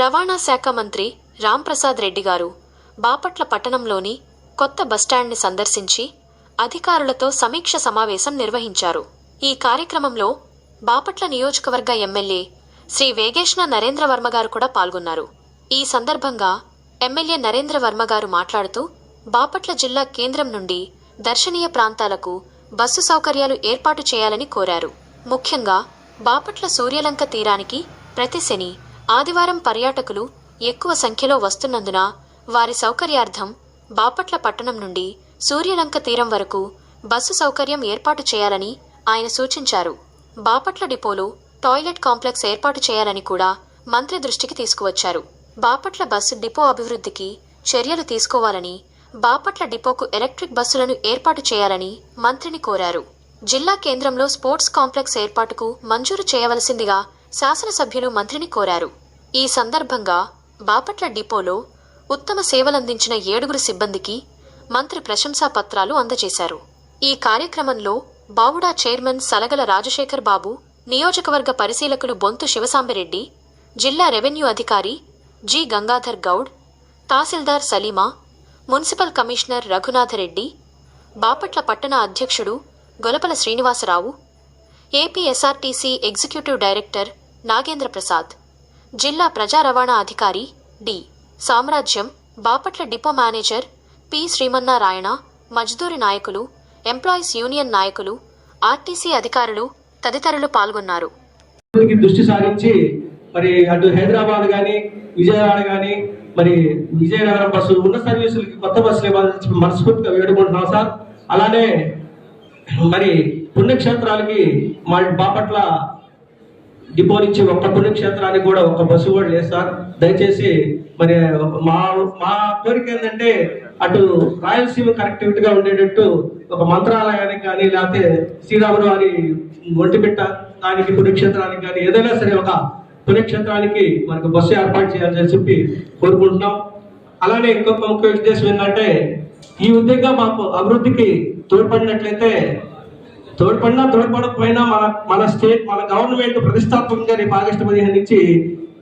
రవాణా శాఖ మంత్రి రాంప్రసాద్ రెడ్డి గారు బాపట్ల పట్టణంలోని కొత్త బస్టాండ్ని సందర్శించి అధికారులతో సమీక్ష సమావేశం నిర్వహించారు. ఈ కార్యక్రమంలో బాపట్ల నియోజకవర్గ ఎమ్మెల్యే శ్రీ వేగేష్ణ నరేంద్ర వర్మ గారు కూడా పాల్గొన్నారు. ఈ సందర్భంగా ఎమ్మెల్యే నరేంద్ర వర్మ గారు మాట్లాడుతూ బాపట్ల జిల్లా కేంద్రం నుండి దర్శనీయ ప్రాంతాలకు బస్సు సౌకర్యాలు ఏర్పాటు చేయాలని కోరారు. ముఖ్యంగా బాపట్ల సూర్యలంక తీరానికి ప్రతి శని ఆదివారం పర్యాటకులు ఎక్కువ సంఖ్యలో వస్తున్నందున వారి సౌకర్యార్థం బాపట్ల పట్టణం నుండి సూర్యలంక తీరం వరకు బస్సు సౌకర్యం ఏర్పాటు చేయాలని ఆయన సూచించారు. బాపట్ల డిపోలో టాయిలెట్ కాంప్లెక్స్ ఏర్పాటు చేయాలని కూడా మంత్రి దృష్టికి తీసుకువచ్చారు. బాపట్ల బస్సు డిపో అభివృద్ధికి చర్యలు తీసుకోవాలని బాపట్ల డిపోకు ఎలక్ట్రిక్ బస్సులను ఏర్పాటు చేయాలని మంత్రిని కోరారు. జిల్లా కేంద్రంలో స్పోర్ట్స్ కాంప్లెక్స్ ఏర్పాటుకు మంజూరు చేయవలసిందిగా శాసనసభ్యులు మంత్రిని కోరారు. ఈ సందర్భంగా బాపట్ల డిపోలో ఉత్తమ సేవలందించిన ఏడుగురు సిబ్బందికి మంత్రి ప్రశంసా పత్రాలు అందజేశారు. ఈ కార్యక్రమంలో బావుడా చైర్మన్ సలగల రాజశేఖర్ బాబు నియోజకవర్గ పరిశీలకులు బొంతు శివసాంబిరెడ్డి జిల్లా రెవెన్యూ అధికారి G Gangadhar Goud tahsildar Salima municipal commissioner Raghunathreddy Bapatla పట్టణ అధ్యక్షుడు Golapala Srinivasarao APSRTC executive director Nagendra Prasad. జిల్లా ప్రజా రవాణా అధికారి D. Samrajyam Bapatla depot manager P. Srimannarayana మజ్దూరి నాయకులు ఎంప్లాయీస్ యూనియన్ నాయకులు ఆర్టీసీ అధికారులు తదితరులు పాల్గొన్నారు. దృష్టి సారించి మరి అటు హైదరాబాద్ కానీ విజయవాడ కానీ మరి విజయనగరం బస్సు ఉన్న సర్వీసులకి కొత్త బస్సులు ఇవ్వాలని మనస్ఫూర్తిగా వేడుకుంటున్నాం సార్. అలానే మరి పుణ్యక్షేత్రాలకి మా బాపట్ల డిపో నుంచి ఒక్క పుణ్యక్షేత్రానికి కూడా ఒక్క బస్సు కూడా లేదు సార్. దయచేసి మరి మా మా కోరిక ఏంటంటే అటు రాయలసీమ కనెక్టివిటీ గా ఉండేటట్టు ఒక మంత్రాలయానికి కానీ లేకపోతే శ్రీరాములు వారి ఒంటిమిట్ట దానికి పుణ్యక్షేత్రానికి కానీ ఏదైనా సరే ఒక పుణ్యక్షేత్రానికి మనకు బస్సు ఏర్పాటు చేయాలని చెప్పి కోరుకుంటున్నాం. అలానే ఇంకొక ముఖ్య ఉద్దేశం ఏంటంటే ఈ ఉద్యోగంగా మాకు అభివృద్ధికి తోడ్పడినట్లయితే తోడ్పడినా తోడ్పడకపోయినా మన మన స్టేట్ మన గవర్నమెంట్ ప్రతిష్టాత్మకంగా రేపు ఆగస్టు పదిహేను నుంచి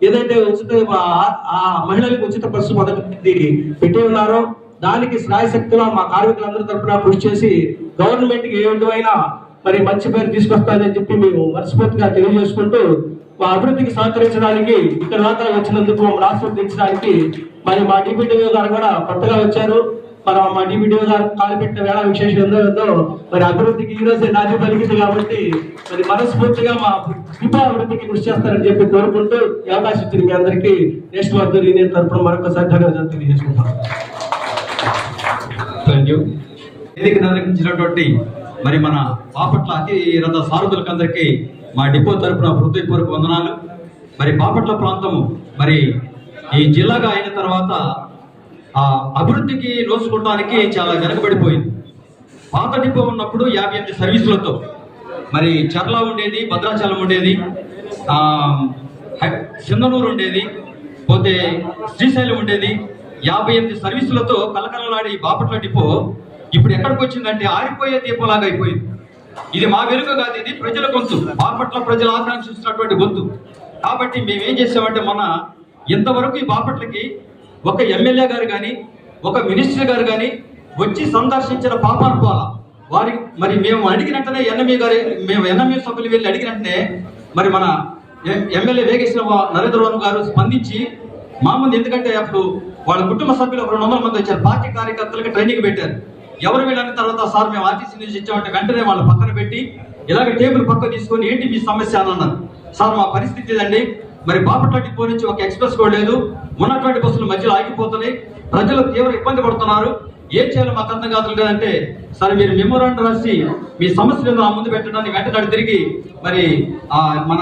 ఏదైతే ఉచిత ఆ- ఆ మహిళలకు ఉచిత బస్సు మొదటి పెట్టి ఉన్నారో దానికి శ్రాయశక్తిలో మా కార్మికులందరి తరపున కృషి చేసి గవర్నమెంట్కి ఏ విధమైన మరి మంచి పేరు తీసుకొస్తానని చెప్పి మేము మనస్ఫూర్తిగా తెలియజేసుకుంటూ మా అభివృద్ధికి సహకరించడానికి ఇక్కడ దాకా వచ్చినందుకు మమ్మల్ని ఆశీర్వదించడానికి మరి మా డిప్యూటీ గారు కూడా కొత్తగా వచ్చారు. మరి మా డిప్యూటీ కాలు పెట్టిన వేళ విశేషం ఎంతో ఎంతో మరి అభివృద్ధికి ఈ రోజే నాది పలికింది కాబట్టి మరి మనస్ఫూర్తిగా మా డిపో అభివృద్ధికి కృషి చేస్తారని చెప్పి కోరుకుంటూ ఈ అవకాశం ఇచ్చింది మీ అందరికీ నెక్స్ట్ వర్క్ నేను తరపున మరొకసారి ధన్యవాదాలు తెలియజేసుకుంటాను థ్యాంక్ యూ. వేదిక నిర్వహించినటువంటి మరి మన బాపట్ల అతి రథ సారథులకు అందరికీ మా డిపో తరఫున హృదయపూర్వక వందనాలు. మరి బాపట్ల ప్రాంతము మరి ఈ జిల్లాగా అయిన తర్వాత ఆ అభివృద్ధికి నోచుకోవడానికి చాలా వెనకబడిపోయింది. పాత డిపో ఉన్నప్పుడు యాభై ఎనిమిది సర్వీసులతో మరి చర్ల ఉండేది భద్రాచలం ఉండేది ఆ, సింధనూరు ఉండేది పోతే శ్రీశైలం ఉండేది యాభై ఎనిమిది సర్వీసులతో కలకలలాడి ఈ బాపట్ల డిపో ఇప్పుడు ఎక్కడికి వచ్చిందంటే ఆరిపోయే దీపంలాగా అయిపోయింది. ఇది మా వెలుగు కాదు ఇది ప్రజల గొంతు బాపట్ల ప్రజలు ఆకాంక్షిస్తున్నటువంటి గొంతు. కాబట్టి మేమేం చేసామంటే మన ఇంతవరకు ఈ బాపట్లకి ఒక ఎమ్మెల్యే గారు కానీ ఒక మినిస్టర్ గారు కానీ వచ్చి సందర్శించిన పాపాల పోల. వారి మరి మేము అడిగినట్టనే ఎన్ఎంఏ గారి మేము ఎన్ఎంఏ సభ్యులు వెళ్ళి అడిగినట్టనే మరి మన ఎమ్మెల్యే వేగేశ్వర నరేంద్ర వర్మ గారు స్పందించి మా ముందు ఎందుకంటే అప్పుడు వాళ్ళ కుటుంబ సభ్యులు ఒక రెండు వందల మంది వచ్చారు పార్టీ కార్యకర్తలకు ట్రైనింగ్ పెట్టారు. ఎవరు వీళ్ళని తర్వాత సార్ మేము ఆర్టీసీ నుంచి ఇచ్చామంటే వెంటనే వాళ్ళ పక్కన పెట్టి ఇలాగ టేబుల్ పక్క తీసుకొని ఏంటి మీ సమస్య అని అన్నారు. సార్ మా పరిస్థితి ఇదండి మరి బాపట్లకి పోయి నుంచి ఒక ఎక్స్ప్రెస్ కూడా లేదు. ఉన్నటువంటి బస్సులు మధ్యలో ఆగిపోతున్నాయి. ప్రజలు తీవ్ర ఇబ్బంది పడుతున్నారు. ఏం చేయాలో మాకు అర్థం కాదు లేదంటే సరే మీరు మెమోరాండం రాసి మీ సమస్యలు నా ముందు పెట్టడానికి వెంటనే తిరిగి మరి ఆ మన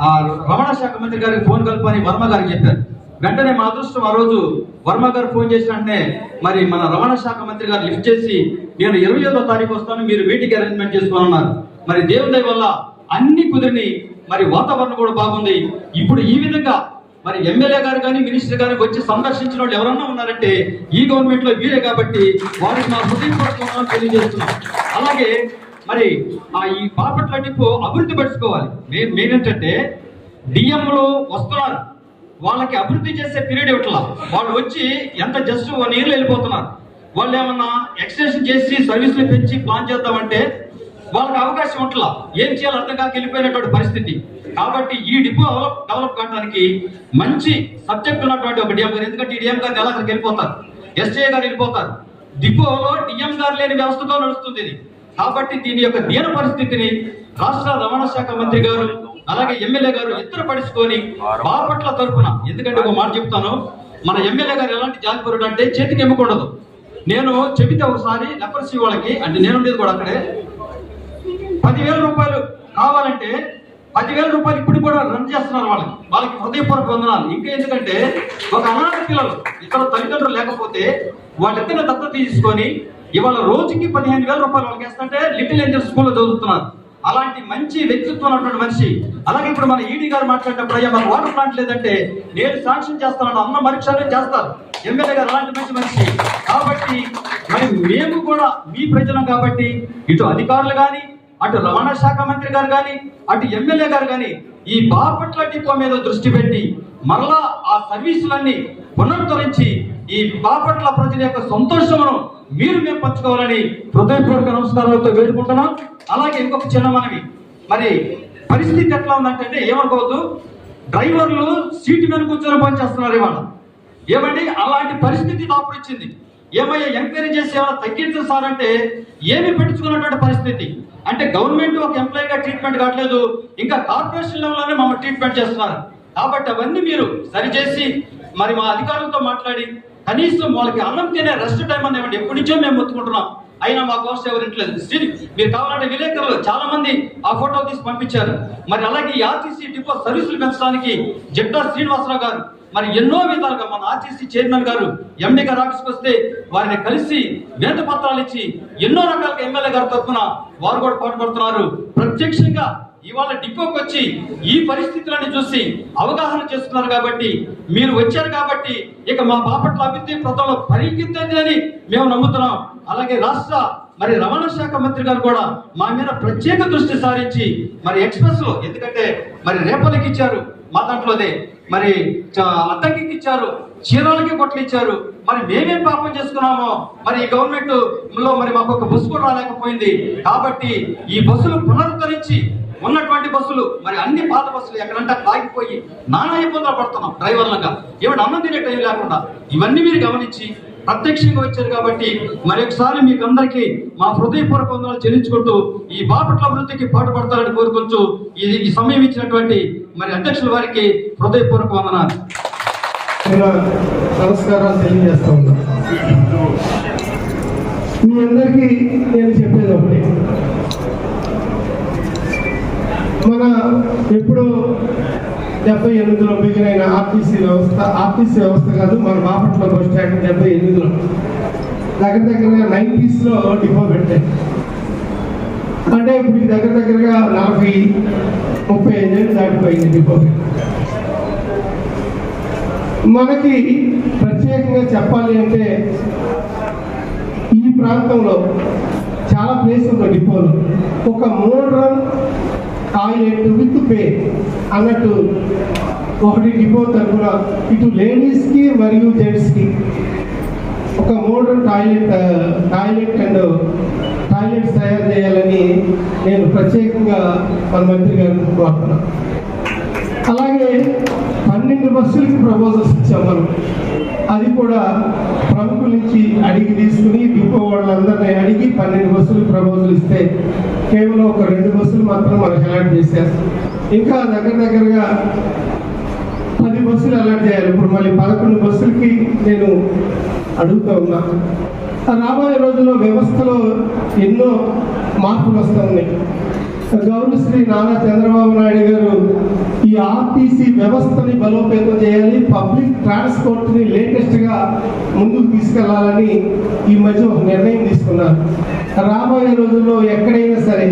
ఆ రవాణా శాఖ మంత్రి గారికి ఫోన్ కలుపని వర్మ గారికి చెప్పారు. వెంటనే మా అదృష్టం ఆ రోజు వర్మ గారు ఫోన్ చేసిన వెంటనే మరి మన రవాణా శాఖ మంత్రి గారు లిఫ్ట్ చేసి నేను ఇరవై ఐదో తారీఖు వస్తాను మీరు మీటింగ్ అరేంజ్మెంట్ చేసుకోనున్నారు మరి దేవుని దయ వల్ల అన్ని కుదిరిని మరి వాతావరణం కూడా బాగుంది. ఇప్పుడు ఈ విధంగా మరి ఎమ్మెల్యే గారు కానీ మినిస్టర్ గారు వచ్చి సందర్శించిన వాళ్ళు ఎవరన్నా ఉన్నారంటే ఈ గవర్నమెంట్లో వీరే కాబట్టి వారికి నా హృదయపూర్వకంగా తెలియజేస్తున్నాం. అలాగే మరి ఆ ఈ బాపట్ల డిపో అభివృద్ధి పరుచుకోవాలి. మెయిన్ మెయిన్ ఏంటంటే డిఎంలు వస్తున్నారు. వాళ్ళకి అభివృద్ధి చేసే పీరియడ్ ఇవ్వట్లా. వాళ్ళు వచ్చి ఎంత జస్ట్ వన్ ఇయర్లో వెళ్ళిపోతున్నారు. వాళ్ళు ఏమన్నా ఎక్స్టెన్షన్ చేసి సర్వీసులు పెంచి ప్లాన్ చేద్దామంటే వాళ్ళకి అవకాశం ఉంటలా. ఏం చేయాలో అర్థం కాక వెళ్ళిపోయినటువంటి పరిస్థితి. కాబట్టి ఈ డిపో డెవలప్ కావడానికి మంచి సబ్జెక్ట్ ఉన్నటువంటి ఒక డిఎం గారు. ఎందుకంటే ఈ డిఎం గారు ఎలా అక్కడికి వెళ్ళిపోతారు. ఎస్ఏ గారు వెళ్ళిపోతారు. డిపోలో డిఎం గారు లేని వ్యవస్థతో నడుస్తుంది ఇది. కాబట్టి దీని యొక్క దీన పరిస్థితిని రాష్ట్ర రవాణా శాఖ మంత్రి గారు అలాగే ఎమ్మెల్యే గారు ఇద్దరు పడుచుకొని బాపట్ల తరపున ఎందుకంటే ఒక మాట చెప్తాను మన ఎమ్మెల్యే గారు ఎలాంటి జాతిపరుడు అంటే చేతికి ఎమ్మకూడదు నేను చెబితే ఒకసారి లెపర్సీ వాళ్ళకి అంటే నేను ఉండేది కూడా అక్కడే పదివేల రూపాయలు కావాలంటే పదివేల రూపాయలు ఇప్పుడు కూడా రన్ చేస్తున్నారు వాళ్ళకి వాళ్ళకి హృదయపూర్వక వందనాలు. ఇంకా ఎందుకంటే ఒక అనాథ పిల్లలు ఇతర తల్లిదండ్రులు లేకపోతే వాళ్ళిద్దరిని దత్తత తీసుకొని ఇవాళ రోజుకి పదిహేను వేల రూపాయలు వాళ్ళకి వేస్తుంటే లిటిల్ ఏంజల్ స్కూల్లో చదువుతున్నారు. అలాంటి మంచి వ్యక్తిత్వం ఉన్నటువంటి మనిషి. అలాగే ఇప్పుడు మన ఈడీ గారు మాట్లాడినప్పుడు అయ్యా మాకు వాటర్ ప్లాంట్ లేదంటే నేను శాంక్షన్ చేస్తానని అన్న మరీక్షనే చేస్తారు. ఎమ్మెల్యే గారు అలాంటి మంచి మనిషి. కాబట్టి మరి మేము కూడా మీ ప్రజలం కాబట్టి ఇటు అధికారులు కానీ అటు రవాణా శాఖ మంత్రి గారు కానీ అటు ఎమ్మెల్యే గారు కానీ ఈ బాపట్ల డిపో మీద దృష్టి పెట్టి మరలా ఆ సర్వీసులన్నీ పునరుద్ధరించి ఈ బాపట్ల ప్రజల యొక్క సంతోషమును మీరు మేము పంచుకోవాలని హృదయపూర్వక నమస్కారాలతో వేడుకుంటున్నాం. అలాగే ఇంకొక చిన్న మనవి. మరి పరిస్థితి ఎట్లా ఉందంటే ఏమనుకోవద్దు. డ్రైవర్లు సీటు మీద కూర్చొని పనిచేస్తున్నారు ఇవాళ. ఏమండి? అలాంటి పరిస్థితి నాకు వచ్చింది ఏమయ్యా ఎంక్వైరీ చేసి ఏమైనా తగ్గించారు సార్ అంటే ఏమి పెట్టుకున్నటువంటి పరిస్థితి. అంటే గవర్నమెంట్ ఒక ఎంప్లాయీగా ట్రీట్మెంట్ కావట్లేదు. ఇంకా కార్పొరేషన్ లెవెల్లోనే మమ్మల్ని ట్రీట్మెంట్ చేస్తున్నారు. కాబట్టి అవన్నీ మీరు సరిచేసి మరి మా అధికారులతో మాట్లాడి కనీసం వాళ్ళకి అన్నం తినే రెస్ట్ టైం అని ఇవ్వండి. ఎప్పటి నుంచో మేము మొత్తుకుంటున్నాం. అయినా మా కోసం ఎవరు ఇంట్లేదు స్టిల్ మీరు కావాలంటే విలేకరులు చాలా మంది ఆ ఫోటో తీసి పంపించారు. మరి అలాగే ఈ ఆర్టీసీ డిపో సర్వీసులు పెంచడానికి జడ్డా శ్రీనివాసరావు గారు మరి ఎన్నో విధాలుగా మన ఆర్టీసీ చైర్మన్ గారు ఎండి గారు ఆఫీస్కి వస్తే వారిని కలిసి వేత పత్రాలు ఇచ్చి ఎన్నో రకాలుగా ఎమ్మెల్యే గారి తరఫున వారు కూడా పాటుపడుతున్నారు. ప్రత్యక్షంగా ఇవాళ డిపోకి వచ్చి ఈ పరిస్థితులను చూసి అవగాహన చేస్తున్నారు కాబట్టి మీరు వచ్చారు కాబట్టి ఇక మా బాపట్ల అభివృద్ధి ప్రతంలో పరిగెత్తేది మేము నమ్ముతున్నాం. అలాగే రాష్ట్ర మరి రవాణా శాఖ మంత్రి గారు కూడా మా మీద ప్రత్యేక దృష్టి సారించి మరి ఎక్స్ప్రెస్లో ఎందుకంటే మరి రేపలకి ఇచ్చారు మా దాంట్లోదే మరి చ- ఇచ్చారు చీరాలకి కొట్లు ఇచ్చారు మరి మేమేం పాపం చేసుకున్నామో? మరి ఈ గవర్నమెంట్లో మరి మాకు ఒక బస్సు కూడా రాలేకపోయింది. కాబట్టి ఈ బస్సులు పునరుద్ధరించి ఉన్నటువంటి బస్సులు మరి అన్ని పాత బస్సులు ఎక్కడంటే తాగిపోయి ఆగిపోయి నానా ఇబ్బందులు పడుతున్నాం డ్రైవర్లుగా ఏమిటి అన్నం తినే టైం లేకుండా ఇవన్నీ మీరు గమనించి ప్రత్యక్షంగా వచ్చారు కాబట్టి మరొకసారి మీకు అందరికీ మా హృదయపూర్వక వందనాలు చెల్లించుకుంటూ ఈ బాపట్ల అభివృద్ధికి పాటుపడతారని కోరుకుంటూ ఇది ఈ సమయం ఇచ్చినటువంటి మరి అధ్యక్షుల వారికి హృదయపూర్వక వందనాలు. నమస్కారాలు తెలియజేస్తా ఉన్నా. మీ అందరికీ నేను చెప్పేది ఒకటి. మన ఎప్పుడు డెబ్బై ఎనిమిదిలో బిగినైన ఆర్టీసీ వ్యవస్థ ఆర్టీసీ వ్యవస్థ కాదు మన బాపట్ల బస్ స్టాండ్ డెబ్బై ఎనిమిదిలో. దగ్గర దగ్గరగా నైంటీస్లో డిపో పెట్టాయి అంటే ఇప్పుడు దగ్గర దగ్గరగా నలభై ముప్పై ఐదేళ్ళు దాటిపోయింది డిపో. పెట్టి. మనకి ప్రత్యేకంగా చెప్పాలి అంటే ఈ ప్రాంతంలో చాలా ప్లేస్ ఉంది డిపోలు. ఒక మోడ్రన్ టాయిలెట్ విత్ పే అన్నట్టు ఒకటి డిపో తరఫున ఇటు లేడీస్కి మరియు జెంట్స్కి ఒక modern toilet toilet and toilets తయారు చేయాలని నేను ప్రత్యేకంగా మన మంత్రి గారిని కోరుతున్నాను. అలాగే పన్నెండు బస్సులకి ప్రపోజల్స్ ఇచ్చాం మనం అది కూడా ప్రముఖుల నుంచి అడిగి తీసుకుని డిపో వాళ్ళందరినీ అడిగి పన్నెండు బస్సులు ప్రపోజల్ ఇస్తే కేవలం ఒక రెండు బస్సులు మాత్రం మనకు అలాట్ చేశారు. ఇంకా దగ్గర దగ్గరగా పది బస్సులు అలాట్ చేయాలి. ఇప్పుడు మళ్ళీ పదకొండు బస్సులకి నేను అడుగుతూ ఉన్నా. రాబోయే రోజుల్లో వ్యవస్థలో ఎన్నో మార్పులు వస్తూ ఉన్నాయి. గౌరవ శ్రీ నారా చంద్రబాబు నాయుడు గారు ఈ ఆర్టీసీ వ్యవస్థని బలోపేతం చేయాలి పబ్లిక్ ట్రాన్స్పోర్ట్ని లేటెస్ట్గా ముందుకు తీసుకెళ్ళాలని ఈ మధ్య ఒక నిర్ణయం తీసుకున్నారు. రాబోయే రోజుల్లో ఎక్కడైనా సరే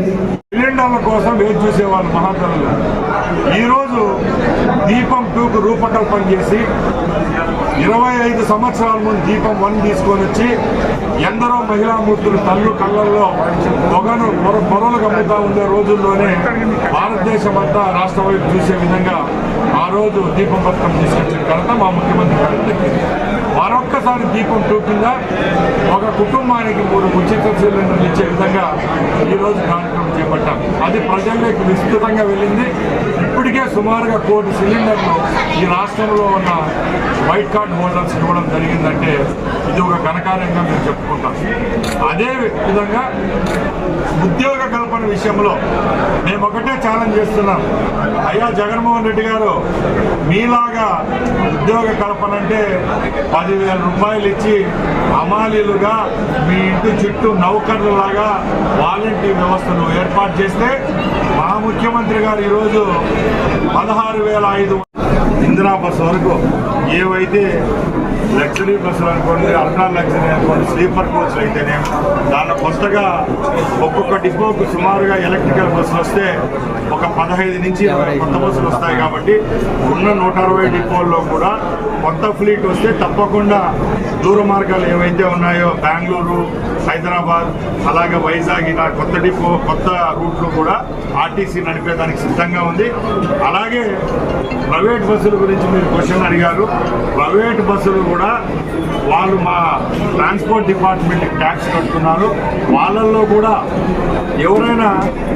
సిలిండర్ల కోసం వేచి చూసేవాళ్ళు మహాతనులు ఈరోజు దీపం టూకు రూపకల్పన చేసి ఇరవై ఐదు సంవత్సరాల ముందు దీపం వన్ తీసుకొని వచ్చి ఎందరో మహిళా మూర్తులు తల్లు కళ్ళల్లో పొగను పొరలు కమ్ముతా ఉండే రోజుల్లోనే భారతదేశం అంతా రాష్ట్ర వైపు చూసే విధంగా ఆ రోజు దీపం పథకం తీసుకొచ్చిన ఘనత మా ముఖ్యమంత్రి గారికి ఒక్కసారి దీపం టూ కింద ఒక కుటుంబానికి మూడు ఉచిత సిలిండర్లు ఇచ్చే విధంగా ఈరోజు కార్యక్రమం చేపట్టాం. అది ప్రజల్లోకి విస్తృతంగా వెళ్ళింది. ఇప్పటికే సుమారుగా కోటి సిలిండర్లు ఈ రాష్ట్రంలో ఉన్న వైట్ కార్డ్ హోల్డర్స్ ఇవ్వడం జరిగిందంటే ఇది ఒక ఘనకార్యంగా మేము చెప్పుకుంటాం. అదే విధంగా ఉద్యోగ కల్పన విషయంలో మేము ఒకటే ఛాలెంజ్ చేస్తున్నాం. అయ్యా జగన్మోహన్ రెడ్డి గారు మీలాగా ఉద్యోగ కల్పన అంటే పదివేల రూపాయలు ఇచ్చి అమాలీలుగా మీ ఇంటి చుట్టూ నౌకర్లలాగా వాలంటీర్ వ్యవస్థను ఏర్పాటు చేస్తే మా ముఖ్యమంత్రి గారు ఈరోజు పదహారు వేల ఐదు ఇందిరాబస్ వరకు ఏవైతే లగ్జరీ బస్సులు అనుకోండి అల్ట్రా లగ్జరీ అనుకోండి స్లీపర్ కోచ్లు అయితేనే దాంట్లో కొత్తగా ఒక్కొక్క డిపోకు సుమారుగా ఎలక్ట్రికల్ బస్సులు వస్తే ఒక పదహైదు నుంచి కొత్త బస్సులు వస్తాయి కాబట్టి ఉన్న నూట అరవై డిపోల్లో కూడా కొత్త ఫ్లీట్ వస్తే తప్పకుండా దూర మార్గాలు ఏవైతే ఉన్నాయో బెంగళూరు హైదరాబాద్ అలాగే వైజాగ్ ఇలా కొత్త డిపో కొత్త రూట్లు కూడా ఆర్టీసీ నడిపేదానికి సిద్ధంగా ఉంది. అలాగే ప్రైవేట్ బస్సుల గురించి మీరు క్వశ్చన్ అడిగారు. ప్రైవేట్ బస్సులు కూడా వాళ్ళు మా ట్రాన్స్పోర్ట్ డిపార్ట్మెంట్ ట్యాక్స్ కడుతున్నారు వాళ్ళల్లో కూడా ఎవరైనా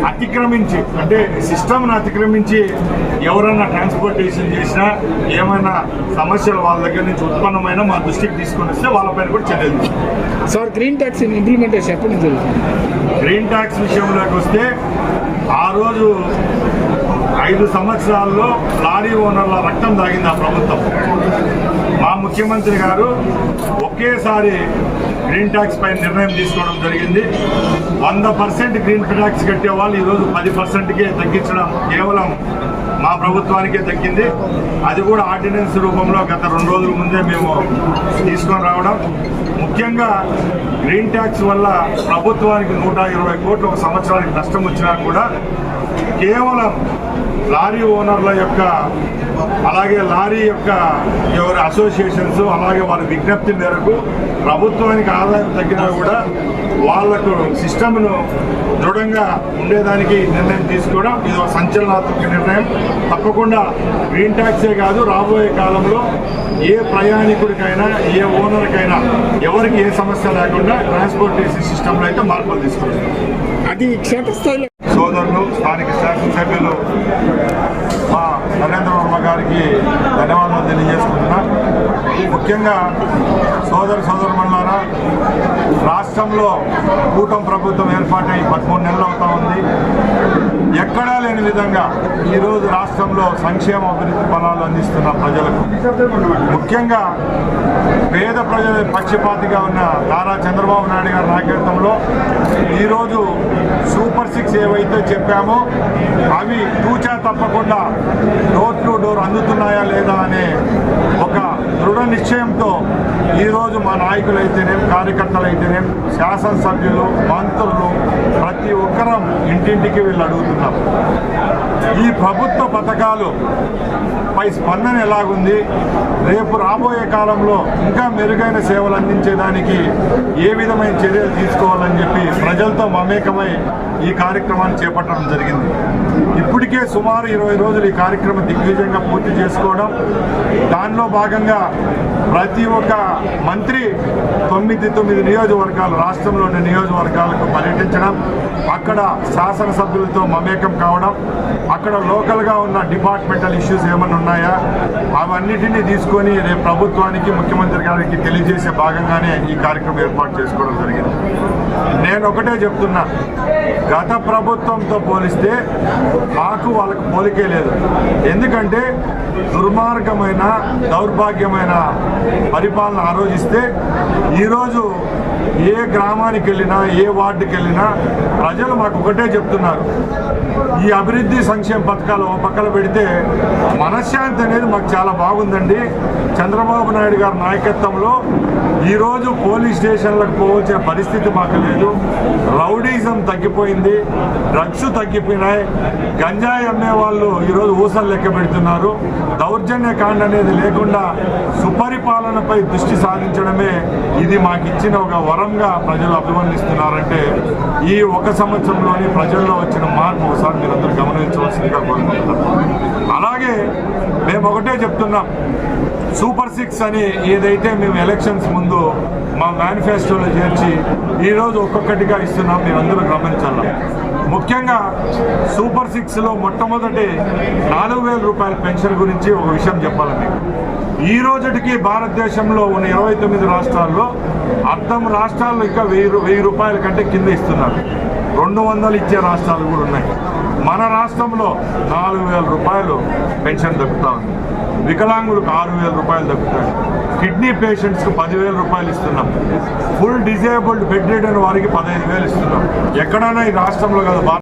అతిక్రమించి అంటే సిస్టమ్ను అతిక్రమించి ఎవరైనా ట్రాన్స్పోర్టేషన్ చేసినా ఏమైనా సమస్యలు వాళ్ళ దగ్గర నుంచి ఉత్పన్నమైన మా దృష్టికి తీసుకొని వస్తే వాళ్ళపైన కూడా చర్యలు. సార్ గ్రీన్ ట్యాక్స్ ఇంప్లిమెంటేషన్ ఎప్పటి నుంచి గ్రీన్ ట్యాక్స్ విషయంలోకి వస్తే ఆ రోజు ఐదు సంవత్సరాల్లో లారీ ఓనర్ల రక్తం తాగింది ఆ ప్రభుత్వం. మా ముఖ్యమంత్రి గారు ఒకేసారి గ్రీన్ ట్యాక్స్ పై నిర్ణయం తీసుకోవడం జరిగింది. వంద పర్సెంట్ గ్రీన్ ట్యాక్స్ కట్టే వాళ్ళు ఈరోజు పది పర్సెంట్కే తగ్గించడం కేవలం మా ప్రభుత్వానికే దక్కింది అది కూడా ఆర్డినెన్స్ రూపంలో గత రెండు రోజుల ముందే మేము తీసుకొని రావడం. ముఖ్యంగా గ్రీన్ ట్యాక్స్ వల్ల ప్రభుత్వానికి నూట ఇరవై కోట్లు ఒక సంవత్సరానికి నష్టం వచ్చినా కూడా కేవలం లారీ ఓనర్ల యొక్క అలాగే లారీ యొక్క ఎవరి అసోసియేషన్స్ అలాగే వారి విజ్ఞప్తి మేరకు ప్రభుత్వానికి ఆదాయం తగ్గినా కూడా వాళ్ళకు సిస్టమ్ను దృఢంగా ఉండేదానికి నిర్ణయం తీసుకోవడం ఇది ఒక సంచలనాత్మక నిర్ణయం. తప్పకుండా గ్రీన్ ట్యాక్సే కాదు రాబోయే కాలంలో ఏ ప్రయాణికుడికైనా ఏ ఓనర్కైనా ఎవరికి ఏ సమస్య లేకుండా ట్రాన్స్పోర్టేషన్ సిస్టంలో అయితే మార్పులు తీసుకొస్తాం. అది క్షేత్రస్థాయిలో సోదరులు స్థానిక శాసనసభ్యులు వర్మ ధన్యవాదాలు తెలియజేసుకుంటున్నా. ముఖ్యంగా సోదర సోదరుమన్నారా రాష్ట్రంలో కూటమి ప్రభుత్వం ఏర్పాటై పదమూడు నెలలు అవుతా ఉంది. ఎక్కడా లేని విధంగా ఈరోజు రాష్ట్రంలో సంక్షేమ అభివృద్ధి ఫలాలు అందిస్తున్న ప్రజలకు ముఖ్యంగా పేద ప్రజల పక్షపాతిగా ఉన్న నారా చంద్రబాబు నాయుడు గారి నాయకత్వంలో ఈరోజు సూపర్ సిక్స్ ఏవైతే చెప్పామో అవి తూచా తప్పకుండా డోర్ టు డోర్ అందుతున్నాయా లేదా అనే ఒక దృఢ నిశ్చయంతో ఈరోజు మా నాయకులైతేనేం కార్యకర్తలైతేనేం శాసనసభ్యులు మంత్రులు ప్రతి ఒక్కరం ఇంటింటికి వీళ్ళు ఈ ప్రభుత్వ పథకాలు పై స్పందన ఎలాగుంది? రేపు రాబోయే కాలంలో ఇంకా మెరుగైన సేవలు అందించేదానికి ఏ విధమైన చర్యలు తీసుకోవాలని చెప్పి ప్రజలతో మమేకమై ఈ కార్యక్రమాన్ని చేపట్టడం జరిగింది. ఇప్పటికే సుమారు ఇరవై రోజులు ఈ కార్యక్రమం దిగ్విజయంగా పూర్తి చేసుకోవడం దానిలో భాగంగా ప్రతి ఒక్క మంత్రి తొమ్మిది తొమ్మిది నియోజకవర్గాలు రాష్ట్రంలోని నియోజకవర్గాలకు పర్యటించడం అక్కడ శాసనసభ్యులతో మమేకం కావడం అక్కడ లోకల్గా ఉన్న డిపార్ట్మెంటల్ ఇష్యూస్ ఏమైనా ఉన్నాయా? అవన్నిటినీ తీసుకొని రేపు ప్రభుత్వానికి ముఖ్యమంత్రి గారికి తెలియజేసే భాగంగానే ఈ కార్యక్రమం ఏర్పాటు చేసుకోవడం జరిగింది. నేను ఒకటే చెప్తున్నా గత ప్రభుత్వంతో పోలిస్తే మాకు వాళ్ళకు పోలికే లేదు. ఎందుకంటే దుర్మార్గమైన దౌర్భాగ్యమైన పరిపాలన ఆలోచిస్తే ఈరోజు ఏ గ్రామానికి వెళ్ళినా ఏ వార్డుకి వెళ్ళినా ప్రజలు మాకు ఒకటే చెప్తున్నారు. ఈ అభివృద్ధి సంక్షేమ పథకాలు పక్కన పెడితే మనశ్శాంతి అనేది మాకు చాలా బాగుందండి. చంద్రబాబు నాయుడు గారి నాయకత్వంలో ఈరోజు పోలీస్ స్టేషన్లకు పోవాల్సిన పరిస్థితి మాకు లేదు. రౌడీజం తగ్గిపోయింది డ్రగ్స్ తగ్గిపోయినాయి. గంజాయి అమ్మే వాళ్ళు ఈరోజు ఊసలు లెక్క పెడుతున్నారు. దౌర్జన్య కాండ అనేది లేకుండా సుపరిపాలనపై దృష్టి సాధించడమే ఇది మాకు ఇచ్చిన ఒక వరంగా ప్రజలు అభివర్ణిస్తున్నారంటే ఈ ఒక సంవత్సరంలోని ప్రజల్లో వచ్చిన మార్పు ఒకసారి మీరందరూ గమనించవలసిందిగా కోరుకుంటున్నాను. అలాగే మేము ఒకటే చెప్తున్నాం సూపర్ సిక్స్ అని ఏదైతే మేము ఎలక్షన్స్ ముందు మా మేనిఫెస్టోలో చేర్చి ఈరోజు ఒక్కొక్కటిగా ఇస్తున్నాం మేము అందరూ గమనించాలి? ముఖ్యంగా సూపర్ సిక్స్లో మొట్టమొదటి నాలుగు వేల రూపాయల పెన్షన్ గురించి ఒక విషయం చెప్పాలి మీకు. ఈ రోజుటికి భారతదేశంలో ఉన్న ఇరవై తొమ్మిది రాష్ట్రాల్లో అర్థం రాష్ట్రాల్లో ఇంకా వెయ్యి రూ- వెయ్యి రూపాయల కంటే కింద ఇస్తున్నారు. రెండు వందలు ఇచ్చే రాష్ట్రాలు కూడా ఉన్నాయి. మన రాష్ట్రంలో నాలుగు వేల రూపాయలు పెన్షన్ దక్కుతా ఉంది. వికలాంగులకు ఆరు వేల రూపాయలు దక్కుతాయి. కిడ్నీ పేషెంట్స్కి పదివేల రూపాయలు ఇస్తున్నాం. ఫుల్ డిజేబుల్డ్ బెడ్ రిడన్ వారికి పదహైదు వేలు ఇస్తున్నాం. ఎక్కడైనా ఈ రాష్ట్రంలో కాదు